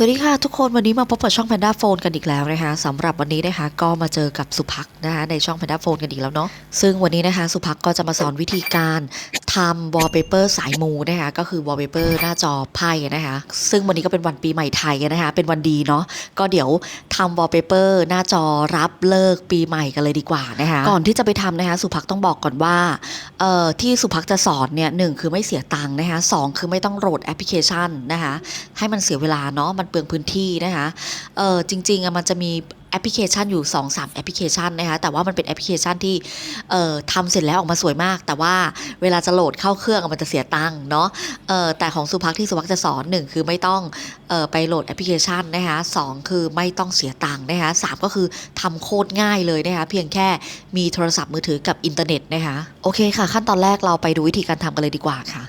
สวัสดีค่ะ ทุกคนวันนี้มาพบกับช่อง Panda Phone กันอีกแล้วนะคะสำหรับวันนี้นะคะก็มาเจอกับสุภักนะคะในช่อง Panda Phone กันอีกแล้วเนาะซึ่งวันนี้นะคะสุภักก็จะมาสอนวิธีการทำ wallpaper สายมูนะคะก็คือ wallpaper หน้าจอไพ่นะคะซึ่งวันนี้ก็เป็นวันปีใหม่ไทยนะคะเป็นวันดีเนาะก็เดี๋ยวทำ wallpaper หน้าจอรับเลิกปีใหม่กันเลยดีกว่านะคะก่อนที่จะไปทำนะคะสุภักต้องบอกก่อนว่าเอ่อที่สุภักจะสอนเนี่ยหนึ่งคือไม่เสียตังค์นะคะสองคือไม่ต้องโหลดแอปพลิเคชันนะคะให้มันเสียเวลาเนาะมันเปลืองพื้นที่นะคะเออจริงๆอะมันจะมี แอปพลิเคชันอยู่ 2 3 แอปพลิเคชันนะคะแต่ว่ามันเป็นแอปพลิเคชันที่ทำเสร็จแล้วออกมาสวยมาก แต่ว่าเวลาจะโหลดเข้าเครื่องมันจะเสียตังค์เนาะแต่ของสุภักที่สุภักจะสอนหนึ่งคือไม่ต้องออไปโหลดแอปพลิเคชันนะคะสองคือไม่ต้องเสียตังค์นะคะสามก็คือทำโคตรง่ายเลยนะคะเพียงแค่มีโทรศัพท์มือถือกับอินเทอร์เน็ตนะคะโอเคค่ะ ขั้นตอนแรกเราไปดูวิธีการทำกันเลยดีกว่าค่ะ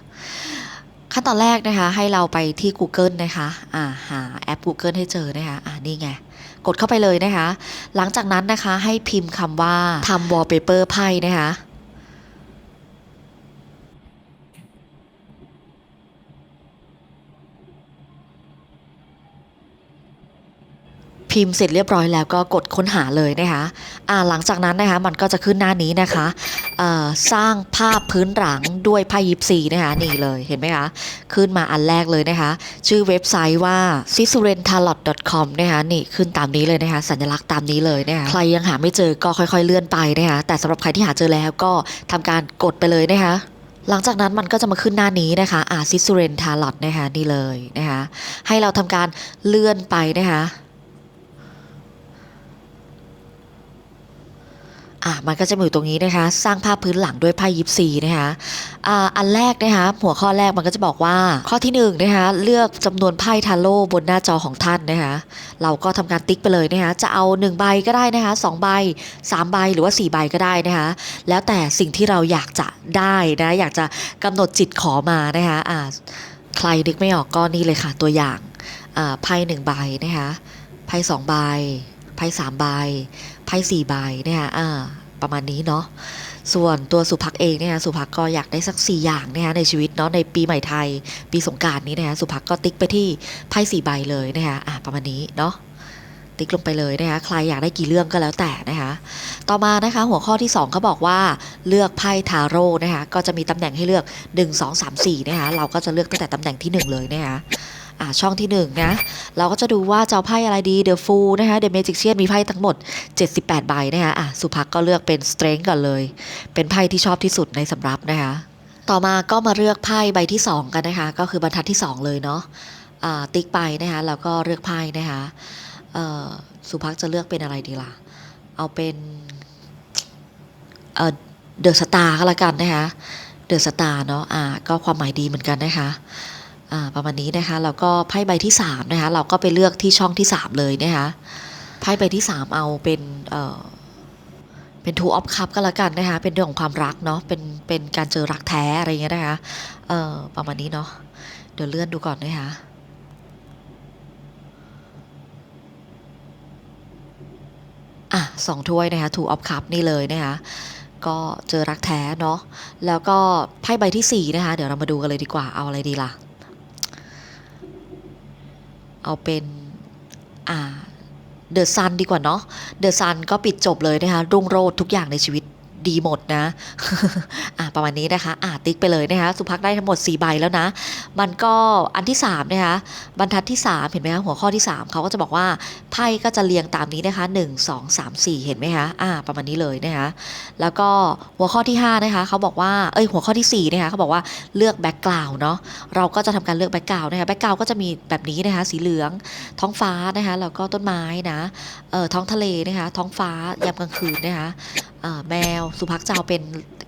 ขั้นตอนแรกนะคะให้เราไปที่ Google นะคะ อ่าหาแอป Google ให้เจอนะคะ อ่านี่ไง กดเข้าไปเลยนะคะ หลังจากนั้นนะคะให้พิมพ์คำว่าทำ wallpaper ไพ่นะคะพิมพ์เสร็จเรียบร้อยแล้วก็กดค้นหาเลยนะคะ อ่าหลังจากนั้นนะคะมันก็จะขึ้นหน้านี้นะคะ สร้างภาพพื้นหลังด้วยไพ่ยิปซีนะคะนี่เลยเห็นไหมคะ ขึ้นมาอันแรกเลยนะคะ ชื่อเว็บไซต์ว่า s i s u r e n t a l o t c o m นะคะนี่ขึ้นตามนี้เลยนะคะ สัญลักษณ์ตามนี้เลยนะคะใครยังหาไม่เจอก็ค่อยๆเลื่อนไปนะคะแต่สำหรับใครที่หาเจอแล้วก็ทำการกดไปเลยนะคะหลังจากนั้นมันก็จะมาขึ้นหน้านี้นะคะอาซิสเรนทาลอตนะคะนี่เลยนะคะให้เราทำการเลื่อนไปนะคะ อะมันก็จะมาอยู่ตรงนี้นะคะ สร้างภาพพื้นหลังด้วยไพ่ยิปซีนะคะอ่าอันแรกนะคะหัวข้อแรกมันก็จะบอกว่าข้อที่หนึ่งนะคะเลือกจำนวนไพ่ทาโร่บนหน้าจอของท่านนะคะเราก็ทำการติ๊กไปเลยนะคะจะเอา 1 ใบก็ได้นะคะ2ใบ3ใบหรือว่า 4 ใบก็ได้นะคะแล้วแต่สิ่งที่เราอยากจะได้นะอยากจะกำหนดจิตขอมานะคะอ่าใครนึกไม่ออกก็นี่เลยค่ะตัวอย่างอ่าไพ่หนึ่งใบนะคะไพ่สองใบไพ่สามใบ ไพ่สี่ใบเนี่ยอ่าประมาณนี้เนาะส่วนตัวสุภักเองเนี่ยสุภักก็อยากได้สักสี่อย่างนะคะในชีวิตเนาะในปีใหม่ไทย ปีสงการนี้นะคะสุภักก็ติ๊กไปที่ไพ่สี่ใบเลยนะคะอ่าประมาณนี้เนาะติ๊กลงไปเลยนะคะใครอยากได้กี่เรื่องก็แล้วแต่นะคะต่อมานะคะหัวข้อที่2เขาบอกว่าเลือกไพ่ทาโร่นะคะก็จะมีตำแหน่งให้เลือก 1 2 3 4นะคะเราก็จะเลือกตั้งแต่ตำแหน่งที่ 1 เลยนะคะ อ่าช่องที่1นะเราก็จะดูว่าจะเอาไพ่อะไรดี The Fool นะคะ The Magician มีไพ่ทั้งหมด 78 ใบนะคะอะสุภักก็เลือกเป็น Strength ก่อนเลย เป็นไพ่ที่ชอบที่สุดในสำรับนะคะต่อมาก็มาเลือกไพ่ใบที่ 2 กันนะคะ ก็คือบรรทัดที่ 2 เลยเนาะอ่าติ๊กไปนะคะแล้วก็เลือกไพ่นะคะเอ่อสุภักจะเลือกเป็นอะไรดีล่ะ เอาเป็นเอ่อเดอะสตาร์ก็แล้วกันนะคะเดอะสตาร์เนาะอ่าก็ความหมายดีเหมือนกันนะคะ ประมาณนี้นะคะแล้วก็ไพ่ใบที่3นะคะเราก็ไปเลือกที่ช่องที่ 3 เลยนะคะไพ่ใบที่ 3 เอาเป็นเเป็น two of cup ก็แล้วกันนะคะเป็นเรื่องของความรักเนาะเป็นเป็นการเจอรักแท้อะไรเงี้ยนะคะเอ่อประมาณนี้เนาะเดี๋ยวเลื่อนดูก่อนนะคะอะสองถ้วยนะคะ two of cup นี่เลยนะคะก็เจอรักแท้เนาะแล้วก็ไพ่ใบที่สี่นะคะเดี๋ยวเรามาดูกันเลยดีกว่าเอาอะไรดีล่ะ เอาเป็นอ่าเดอะซันดีกว่าเนาะเดอะซันก็ปิดจบเลยนะคะรุ่งโรจน์ทุกอย่างในชีวิต ดีหมดนะอะประมาณนี้นะคะอะติ๊กไปเลยนะคะ สุภักได้ทั้งหมด 4 ใบแล้วนะ มันก็อันที่3นะคะบรรทัดที่ 3 เห็นไหมคะหัวข้อที่ 3 เขาก็จะบอกว่าไพ่ก็จะเรียงตามนี้นะคะ 1 2 3 4 เห็นไหมคะอ่าประมาณนี้เลยนะคะแล้วก็หัวข้อที่5นะคะเขาบอกว่าเอ้ยหัวข้อที่4นะคะเขาบอกว่าเลือกแบ็กกราวน์เนาะเราก็จะทำการเลือกแบ็กกราวน์นะคะแบ็กกราวน์ก็จะมีแบบนี้นะคะสีเหลืองท้องฟ้านะคะแล้วก็ต้นไม้นะเอ่อท้องทะเลนะคะท้องฟ้ายามกลางคืนนะคะแมวสุภักจะเอาเป็น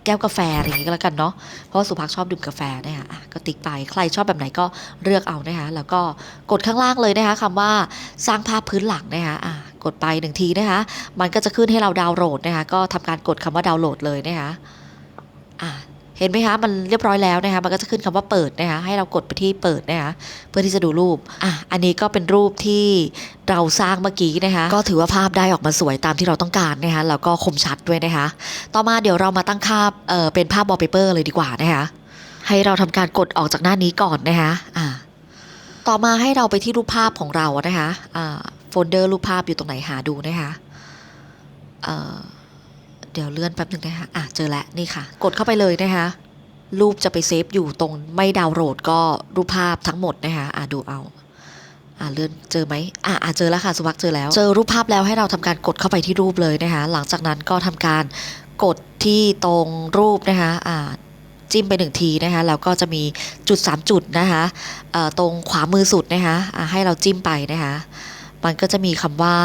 แก้วกาแฟอะไรอย่างงี้ก็แล้วกันเนาะ เพราะว่าสุภักชอบดื่มกาแฟนะคะอะก็ติ๊กไป ใครชอบแบบไหนก็เลือกเอานะคะ แล้วก็กดข้างล่างเลยนะคะคำว่าสร้างภาพพื้นหลังนะคะอะกดไปหนึ่งทีนะคะ มันก็จะขึ้นให้เราดาวน์โหลดนะคะ ก็ทำการกดคำว่าดาวน์โหลดเลยนะคะอะ เห็นไหมคะมันเรียบร้อยแล้วนะคะมันก็จะขึ้นคำว่าเปิดนะคะให้เรากดไปที่เปิดนะคะเพื่อที่จะดูรูปอะอันนี้ก็เป็นรูปที่เราสร้างเมื่อกี้นะคะก็ถือว่าภาพได้ออกมาสวยตามที่เราต้องการนะคะแล้วก็คมชัดด้วยนะคะ ต่อมาเดี๋ยวเรามาตั้งค่าเอ่อเป็นภาพ wallpaper เลยดีกว่านะคะให้เราทำการกดออกจากหน้านี้ก่อนนะคะอะต่อมาให้เราไปที่รูปภาพของเรานะคะอ่าโฟลเดอร์รูปภาพอยู่ตรงไหนหาดูนะคะเอ่อ เดี๋ยวเลื่อนแป๊บหนึงนะคะอะเจอแล้วนี่ค่ะ กดเข้าไปเลยนะคะรูปจะไปเซฟอยู่ตรงไม่ดาวน์โหลดก็รูปภาพทั้งหมดนะคะอะดูเอาอ่าเลื่อนเจอไหมอ่าอ่าเจอแล้วค่ะสุภักเจอแล้ว เจอรูปภาพแล้วให้เราทำการกดเข้าไปที่รูปเลยนะคะหลังจากนั้นก็ทำการกดที่ตรงรูปนะคะอ่าจิ้มไปหนึ่งทีนะคะแล้วก็จะมีจุด 3 จุดนะคะอ่อตรงขวามือสุดนะคะอ่าให้เราจิ้มไปนะคะมันก็จะมีคำว่า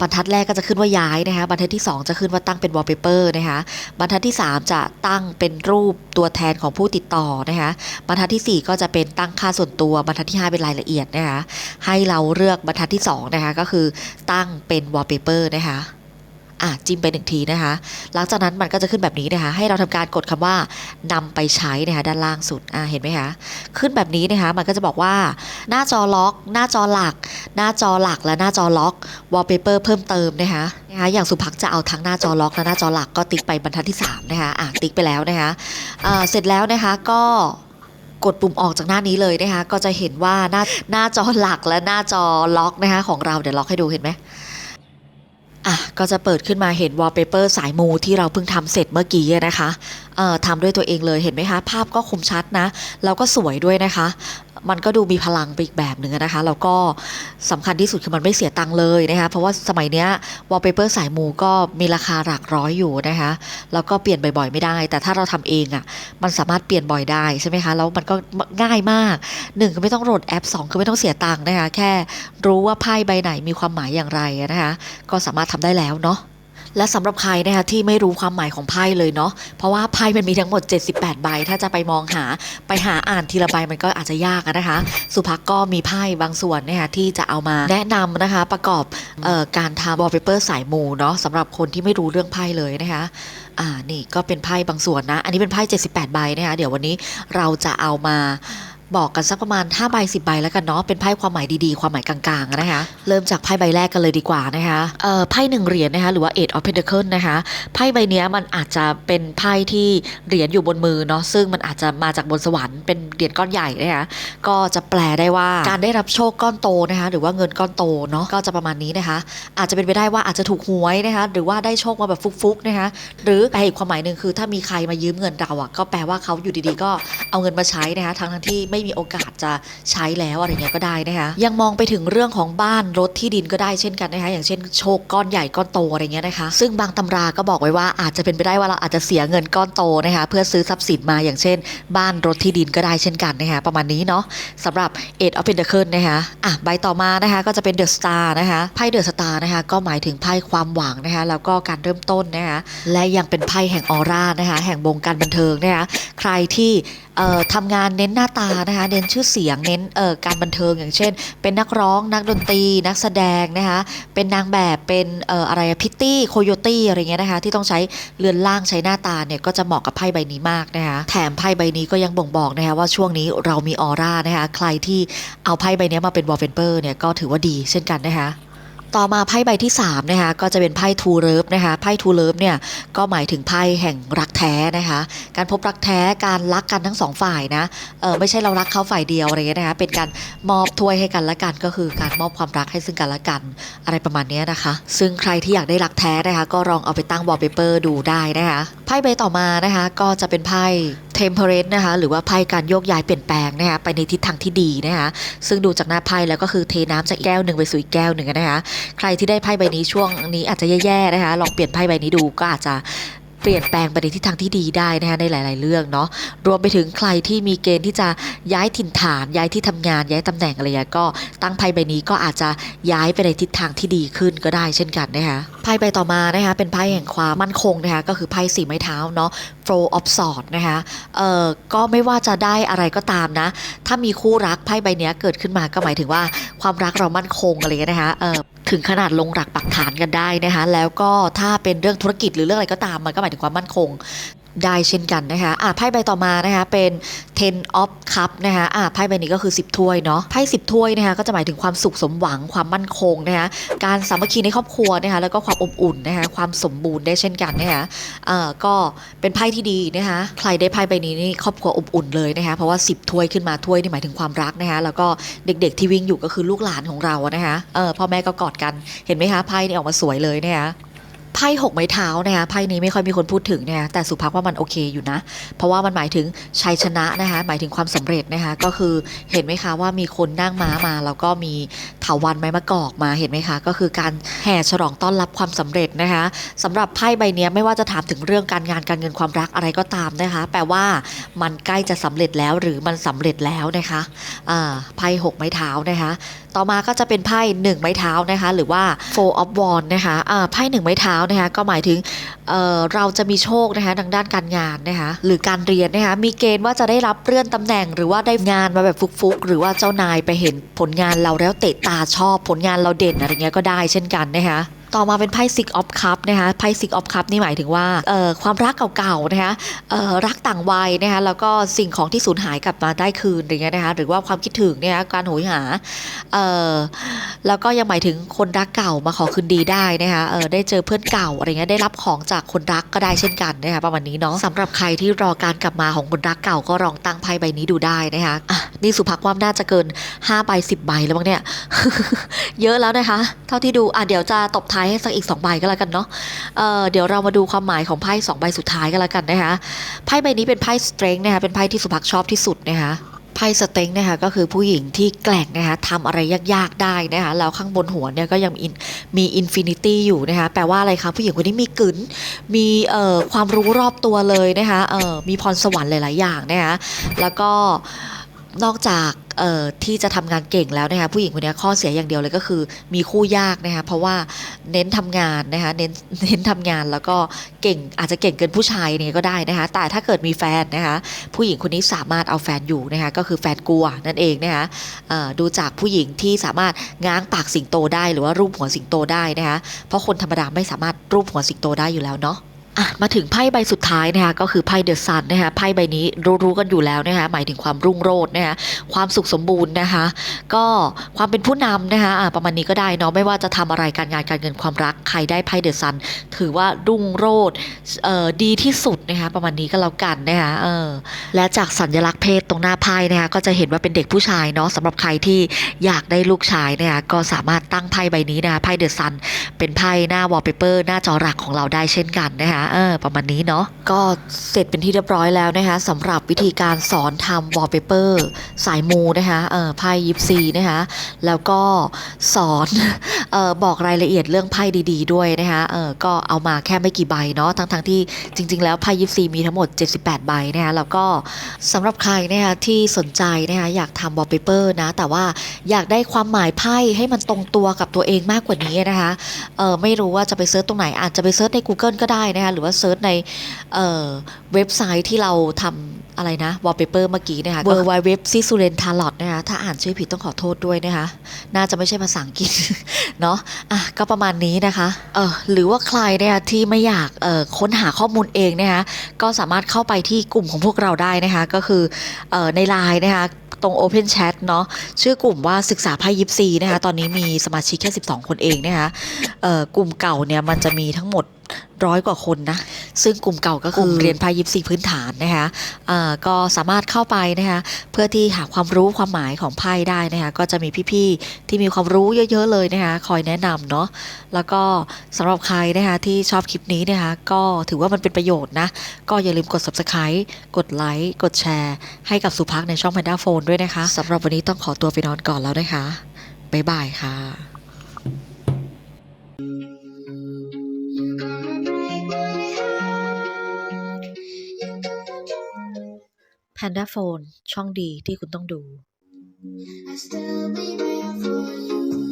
บรรทัดแรกก็จะขึ้นว่าย้ายนะคะบรรทัดที่ 2 จะขึ้นว่าตั้งเป็นวอลเปเปอร์นะคะบรรทัดที่ 3 จะตั้งเป็นรูปตัวแทนของผู้ติดต่อนะคะบรรทัดทีสี่4 ก็จะเป็นตั้งค่าส่วนตัวบรรทัดที่ 5 เป็นรายละเอียดนะคะให้เราเลือกบรรทัดที่2นะคะก็คือตั้งเป็นวอลเปเปอร์นะคะ อะจิ้มไปหนึ่งทีนะคะ หลังจากนั้นมันก็จะขึ้นแบบนี้นะคะ ให้เราทำการกดคำว่านำไปใช้นะคะด้านล่างสุดอะเห็นไหมคะขึ้นแบบนี้นะคะ มันก็จะบอกว่า หน้าจอล็อก หน้าจอหลัก หน้าจอหลักและหน้าจอล็อก wallpaper เพิ่มเติมนะคะนะคะอย่างสุภักจะเอาทั้งหน้าจอล็อกและหน้าจอหลักก็ติ๊กไปบรรทัดที่ 3 นะคะอะติ๊กไปแล้วนะคะอ่าเสร็จแล้วนะคะก็กดปุ่มออกจากหน้านี้เลยนะคะ ก็จะเห็นว่าหน้าหน้าจอหลักและหน้าจอล็อกนะคะของเราเดี๋ยวล็อกให้ดูเห็นไหม อะก็จะเปิดขึ้นมาเห็นวอลเปเปอร์สายมูที่เราเพิ่งทำเสร็จเมื่อกี้นะคะเอ่อทำด้วยตัวเองเลยเห็นไหมคะ ภาพก็คมชัดนะ แล้วก็สวยด้วยนะคะ มันก็ดูมีพลังไปอีกแบบหนึ่งนะคะ แล้วก็สำคัญที่สุดคือมันไม่เสียตังค์เลยนะคะ เพราะว่าสมัยเนี้ยวอลเปเปอร์สายมูก็มีราคาหลักร้อยอยู่นะคะ แล้วก็เปลี่ยนบ่อยๆไม่ได้ แต่ถ้าเราทำเองอะ่ะ มันสามารถเปลี่ยนบ่อยได้ใช่ไหมคะ แล้วมันก็ง่ายมากหนึ่งก็ไม่ต้องโหลดแอปสองคือไม่ต้องเสียตังค์นะคะ แค่รู้ว่าไพ่ใบไหนมีความหมายอย่างไรนะคะ ก็สามารถทำได้แล้วเนาะ และสำหรับใครนะคะที่ไม่รู้ความหมายของไพ่เลยเนาะเพราะว่าไพ่มันมีทั้งหมด 78 ใบ ถ้าจะไปมองหาไปหาอ่านทีละใบมันก็อาจจะยากนะคะ สุภักก็มีไพ่บางส่วนนะคะที่จะเอามาแนะนำนะคะประกอบออการทำ wallpaper สายมูเนาะสำหรับคนที่ไม่รู้เรื่องไพ่เลยนะคะอ่านี่ก็เป็นไพ่บางส่วนนะ อันนี้เป็นไพ่78 ใบนะคะเดี๋ยววันนี้เราจะเอามา บอกกันสักประมาณ5ใบ10ใบแล้วกันเนาะเป็นไพ่ความหมายดีๆ ความหมายกลางๆนะคะ เริ่มจากไพ่ใบแรกกันเลยดีกว่านะคะเอ่อไพ่หนึ่งเหรียญนะคะหรือว่า eight of Pentacles นะคะไพ่ใบนี้มันอาจจะเป็นไพ่ที่เหรียญอยู่บนมือเนาะซึ่งมันอาจจะมาจากบนสวรรค์เป็นเหรียญก้อนใหญ่นะคะก็จะแปลได้ว่าการได้รับโชคก้อนโตนะคะหรือว่าเงินก้อนโตเนาะก็จะประมาณนี้นะคะ อาจจะเป็นไปได้ว่าอาจจะถูกหวยนะคะหรือว่าได้โชคมาแบบฟุกๆนะคะหรือแปอีกความหมายหนึ่งคือถ้ามีใครมายืมเงินเราอะก็แปลว่าเขาอยู่ดีๆ ก็เอาเงินมาใช้นะคะทั้งที่ไม่มีโอกาสจะใช้แล้วอะไรเงี้ยก็ได้นะคะยังมองไปถึงเรื่องของบ้านรถที่ดินก็ได้เช่นกันนะคะอย่างเช่นโชคก้อนใหญ่ก้อนโตอะไรเงี้ยนะคะ ซึ่งบางตำราก็บอกไว้ว่าอาจจะเป็นไปได้ว่าเราอาจจะเสียเงินก้อนโตนะคะเพื่อซื้อทรัพย์สินมาอย่างเช่น บ้านรถที่ดินก็ได้เช่นกันนะคะประมาณนี้เนาะสำหรับ Eight of Pentacles นะคะอะใบต่อมานะคะก็จะเป็น The Star นะคะไพ่ The Star นะคะก็หมายถึงไพ่ความหวังนะคะแล้วก็การเริ่มต้นนะคะและยังเป็นไพ่แห่งออร่านะคะแห่งวงการบันเทิงนะคะใครที่ ทำงานเน้นหน้าตานะคะเน้นชื่อเสียงเน้นการบันเทิงอย่างเช่น เป็นนักร้องนักดนตรี นักแสดงนะคะเป็นนางแบบเป็นอะไรพิตตี้โคโยตี้อะไรเงี้ยนะคะที่ต้องใช้เรือนร่างใช้หน้าตาเนี่ยก็จะเหมาะกับไพ่ใบนี้มากนะคะแถมไพ่ใบนี้ก็ยังบ่งบอกนะคะว่าช่วงนี้เรามีออร่านะคะใครที่เอาไพ่ใบนี้มาเป็นวอลเปเปอร์เนี่ยก็ถือว่าดีเช่นกันนะคะ ต่อมาไพ่ใบที่3นะคะก็จะเป็นไพ่ทูเลิฟนะคะไพ่ทูเลิฟเนี่ยก็หมายถึงไพ่แห่งรักแท้นะคะการพบรักแท้การรักกันทั้งสองฝ่ายนะเออไม่ใช่เรารักเขาฝ่ายเดียวอะไรเงี้ยนะคะเป็นการมอบถ้วยให้กันและกันก็คือการมอบความรักให้ซึ่งกันและกันอะไรประมาณนี้นะคะ ซึ่งใครที่อยากได้รักแท้นะคะก็ลองเอาไปตั้งวอลเปเปอร์ดูได้นะคะไพ่ใบต่อมานะคะก็จะเป็นไพ่ temperance นะคะหรือว่าไพ่การโยกย้ายเปลี่ยนแปลงนะคะไปในทิศทางที่ดีนะคะซึ่งดูจากหน้าไพ่แล้วก็คือเทน้ำจากแก้วหนึ่งไปสู่อีกแก้วหนึ่งนะคะใครที่ได้ไพ่ใบนี้ช่วงนี้อาจจะแย่ๆนะคะลองเปลี่ยนไพ่ใบนี้ดูก็อาจจะเปลี่ยนแปลงไปในทิศทางที่ดีได้นะคะในหลาย ๆ เรื่องเนาะรวมไปถึงใครที่มีเกณฑ์ที่จะย้ายถิ่นฐาน ย้ายที่ทำงาน ย้ายตำแหน่งอะไรเงี้ยก็ตั้งไพ่ใบนี้ก็อาจจะย้ายไปในทิศทางที่ดีขึ้นก็ได้เช่นกันนะคะไพ่ใบต่อมานะคะเป็นไพ่แห่งความมั่นคงนะคะก็คือไพ่สีไม้เท้าเนาะ Four of sword นะคะเอ่อก็ไม่ว่าจะได้อะไรก็ตามนะ ถ้ามีคู่รักไพ่ใบนี้เกิดขึ้นมาก็หมายถึงว่าความรักเรามั่นคงอะไรเงี้ยนะคะเออ ถึงขนาดลงหลักปักฐานกันได้นะคะ แล้วก็ถ้าเป็นเรื่องธุรกิจหรือเรื่องอะไรก็ตามมันก็หมายถึงความมั่นคง ได้เช่นกันนะคะอะไพ่ใบต่อมานะคะเป็น ten of cup นะคะอะไพ่ใบนี้ก็คือ 10 ถ้วยเนาะไพ่10 ถ้วยนะคะก็จะหมายถึงความสุขสมหวังความมั่นคงนะคะการสามัคคีในครอบครัวนะคะแล้วก็ความอบอุ่นนะคะความสมบูรณ์ได้เช่นกันนะคะเอ่อก็เป็นไพ่ที่ดีนะคะใครได้ไพ่ใบนี้นี่ครอบครัวอบอุ่นเลยนะคะเพราะว่า 10 ถ้วยขึ้นมาถ้วยนี่หมายถึงความรักนะคะแล้วก็เด็กๆที่วิ่งอยู่ก็คือลูกหลานของเราอะนะคะเออพ่อแม่ก็กอดกันเห็นไหมคะไพ่นี่ออกมาสวยเลยนะคะ ไพ่หกไม้เท้านะคะไพ่นี้ไม่ค่อยมีคนพูดถึงเนะคะแต่สุภักว่ามันโอเคอยู่นะ เพราะว่ามันหมายถึงชัยชนะนะคะหมายถึงความสำเร็จนะคะก็คือเห็นไหมคะว่ามีคนนั่งม้ามา แล้วก็มีเถาวันไม้มะกอกมาเห็นไหมคะ ก็คือการแห่ฉลองต้อนรับความสำเร็จนะคะสำหรับไพ่ใบนี้ไม่ว่าจะถามถึงเรื่องการงานการเงินความรักอะไรก็ตามนะคะแปลว่ามันใกล้จะสำเร็จแล้วหรือมันสำเร็จแล้วนะคะไพ่หกไม้เท้านะคะ ต่อมาก็จะเป็นไพ่หนึ่งไม้เท้านะคะ หรือว่า four of wands นะคะอ่าไพ่หนึ่งไม้เท้านะคะก็หมายถึงเอ่อเราจะมีโชคนะคะทางด้านการงานนะคะหรือการเรียนนะคะมีเกณฑ์ว่าจะได้รับเลื่อนตำแหน่ง หรือว่าได้งานมาแบบฟุกๆ หรือว่าเจ้านายไปเห็นผลงานเราแล้วเตะตาชอบผลงานเราเด่นอะไรเงี้ยก็ได้เช่นกันนะคะ ต่อมาเป็นไพ่ Six of Cup นะคะไพ่ Six of Cup นี่หมายถึงว่าความรักเก่าๆนะคะรักต่างวัยนะคะแล้วก็สิ่งของที่สูญหายกลับมาได้คืนอย่างเงี้ยนะคะหรือว่าความคิดถึงเนี่ยการโหยหาแล้วก็ยังหมายถึงคนรักเก่ามาขอคืนดีได้นะคะได้เจอเพื่อนเก่าอะไรเงี้ยได้รับของจากคนรักก็ได้เช่นกันนะคะประมาณนี้เนาะสำหรับใครที่รอการกลับมาของคนรักเก่าก็ลองตั้งไพ่ใบนี้ดูได้นะคะะนี่สุภักว่าน่าจะเกิน5ใบ10ใบแล้วมั้งเนี่ยเยอะแล้วนะคะ เท่าที่ดูอะเดี๋ยวจะตบท้ายให้สักอีก2ใบก็แล้วกันเนาะเเดี๋ยวเรามาดูความหมายของไพ่2ใบสุดท้ายก็แล้วกันนะคะไพ่ใบนี้เป็นไพ่สเตรงนะคะเป็นไพ่ที่สุภักชอบที่สุดนะคะไพ่สเต็งนะคะก็คือผู้หญิงที่แกล่งนะคะทำอะไรยากๆได้นะคะแล้วข้างบนหัวเนี่ยก็ยังมีมีอินฟินิตี้อยู่นะคะแปลว่าอะไรคะผู้หญิงคนนี้มีกึนมีเอ่อความรู้รอบตัวเลยนะคะเอ่อมีพรสวรรค์หลายๆอย่างนะคะแล้วก็ นอกจากที่จะทำงานเก่งแล้วนะคะผู้หญิงคนนี้ข้อเสียอย่างเดียวเลยก็คือ มีคู่ยากนะคะเพราะว่าเน้นทำงานนะคะเน้นเน้นทำงานแล้วก็เก่งอาจจะเก่งเกินผู้ชายนี่ก็ได้นะคะแต่ถ้าเกิดมีแฟนนะคะผู้หญิงคนนี้สามารถเอาแฟนอยู่นะคะก็คือแฟนกลัวนั่นเองนะคะดูจากผู้หญิงที่สามารถง้างปากสิงโตได้ หรือว่ารูปหัวสิงโตได้นะคะเพราะคนธรรมดาไม่สามารถรูปหัวสิงโตได้อยู่แล้วเนาะ อะมาถึงไพ่ใบสุดท้ายนะคะก็คือไพ่เดอะซันนะคะไพ่ใบนี้รู้ๆกันอยู่แล้วนะคะหมายถึงความรุ่งโรจน์นะคะความสุขสมบูรณ์นะคะก็ความเป็นผู้นำนะคะะประมาณนี้ก็ได้เนาะไม่ว่าจะทำอะไรการงานการเงินความรักใครได้ไพ่เดอะซันถือว่ารุ่งโรจน์ดีที่สุดนะคะประมาณนี้ก็แล้วกันนะคะเออและจากสัญลักษณ์เพศตรงหน้าไพ่นะคะก็จะเห็นว่าเป็นเด็กผู้ชายเนาะสำหรับใครที่อยากได้ลูกชายนะคะก็สามารถตั้งไพ่ใบนี้นะคะไพ่เดอะซันเป็นไพ่หน้าวอลเปเปอร์หน้าจอหลักของเราได้เช่นกันนะคะเออประมาณนี้เนาะก็เสร็จเป็นที่เรียบร้อยแล้วนะคะสำหรับวิธีการสอนทำวอลเปเปอร์สายมูนะคะเออไพ่ยิปซีนะคะแล้วก็สอนเออบอกรายละเอียดเรื่องไพ่ดีๆ ด้วยนะคะเออก็เอามาแค่ไม่กี่ใบเนาะทั้งๆที่จริง ๆ แล้วไพ่ยิปซีมีทั้งหมด 78 ใบนะคะแล้วก็สำหรับใครนะคะที่สนใจนะคะอยากทำวอลเปเปอร์นะแต่ว่าอยากได้ความหมายไพ่ให้มันตรงตัวกับตัวเองมากกว่านี้นะคะเออไม่รู้ว่าจะไปเซิร์ชตรงไหนอาจจะไปเซิร์ชใน Google ก็ได้นะคะหรือว่าเซิร์ชในเอ่อเว็บไซต์ที่เราทำอะไรนะวอลเปเปอร์เมื่อกี้นะคะ w w w ซิซูเรนทาร์ลอนะคะถ้าอ่านชื่อผิดต้องขอโทษด้วยนะคะน่าจะไม่ใช่ภาษาอังกฤษเนาะอะก็ประมาณนี้นะคะเออหรือว่าใครเนี่ยที่ไม่อยากเอ่อค้นหาข้อมูลเองนะคะก็สามารถเข้าไปที่กลุ่มของพวกเราได้นะคะก็คือเอ่อในไลน์นะคะตรง Open Chat เนาะชื่อกลุ่มว่าศึกษาไพ่ยิปซีนะคะตอนนี้มีสมาชิกแค่ 12 คนเองนะคะเอ่อกลุ่มเก่าเนี่ยมันจะมีทั้งหมด ร้อยกว่าคนนะ ซึ่งกลุ่มเก่าก็คือเรียนไพ่ยิปซีพื้นฐานนะคะเอ่อก็สามารถเข้าไปนะคะเพื่อที่หาความรู้ความหมายของไพ่ได้นะคะก็จะมีพี่ๆที่มีความรู้เยอะ ๆ เลยนะคะคอยแนะนำเนาะแล้วก็สำหรับใครนะคะที่ชอบคลิปนี้นะคะก็ถือว่ามันเป็นประโยชน์นะ ก็อย่าลืมกด subscribe กดไลค์กดแชร์ ให้กับสุภักในช่อง Panda Phone ด้วยนะคะสำหรับวันนี้ต้องขอตัวไปนอนก่อนแล้วนะคะบ๊ายบายค่ะ แพนด้าโฟนช่องดีที่คุณต้องดู I still be there for you.